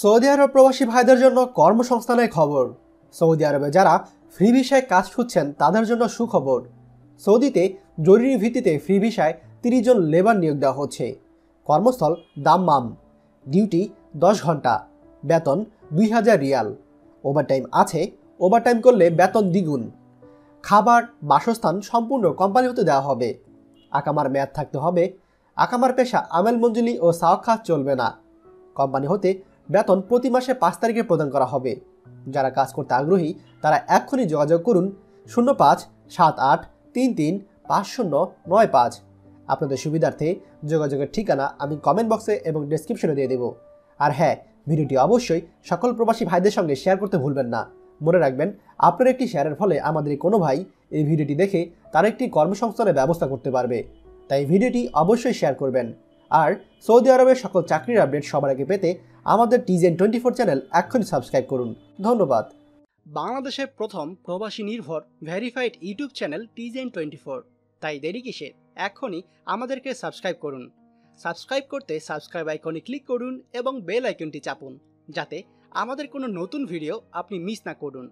Saudi আরব প্রবাসী ভাইদের জন্য কর্মসংস্থানের খবর। সৌদি আরবে যারা ফ্রি ভিসায় কাজ খুঁজছেন, তাদের জন্য সুখবর। সৌদিতে জরুরি ভিত্তিতে ফ্রি ভিসায় তিরিশ জন লেবার নিয়োগ দেওয়া হচ্ছে। কর্মস্থল দাম্মাম। ডিউটি দশ ঘণ্টা। বেতন দুই হাজার রিয়াল। ওভারটাইম আছে, ওভারটাইম করলে বেতন দ্বিগুণ। খাবার, বাসস্থান সম্পূর্ণ কোম্পানি হতে দেওয়া হবে। আকামার মেয়াদ থাকতে হবে। আকামার পেশা আমেল মঞ্জুলি ও সাওয়াক্ষা চলবে না। কোম্পানি হতে বেতন প্রতি মাসে পাঁচ তারিখে প্রদান করা হবে। যারা কাজ করতে আগ্রহী, তারা এক্ষুনি যোগাযোগ করুন শূন্য পাঁচ সাত আট তিন তিন পাঁচ শূন্য নয় পাঁচ। আপনাদের সুবিধার্থে যোগাযোগের ঠিকানা আমি কমেন্ট বক্সে এবং ডেসক্রিপশনে দিয়ে দেবো। আর হ্যাঁ ভিডিওটি অবশ্যই সকল প্রবাসী ভাইদের সঙ্গে শেয়ার করতে ভুলবেন না। মনে রাখবেন, আপনার একটি শেয়ারের ফলে আমাদের কোনো ভাই এই ভিডিওটি দেখে তার একটি কর্মসংস্থানের ব্যবস্থা করতে পারবে। তাই ভিডিওটি অবশ্যই শেয়ার করবেন। আর সৌদি আরবের সকল চাকরির আপডেট সবার আগে পেতে আমাদের টিজেন টোয়েন্টি ফোর চ্যানেল এখনই সাবস্ক্রাইব করুন। ধন্যবাদ। বাংলাদেশের প্রথম প্রবাসী নির্ভর ভেরিফাইড ইউটিউব চ্যানেল টিজেন টোয়েন্টি ফোর তাই দেরি কিসে? এখনই আমাদেরকে সাবস্ক্রাইব করুন। সাবস্ক্রাইব করতে সাবস্ক্রাইব আইকনে ক্লিক করুন এবং বেল আইকনটি চাপুন, যাতে আমাদের কোনো নতুন ভিডিও আপনি মিস না করুন।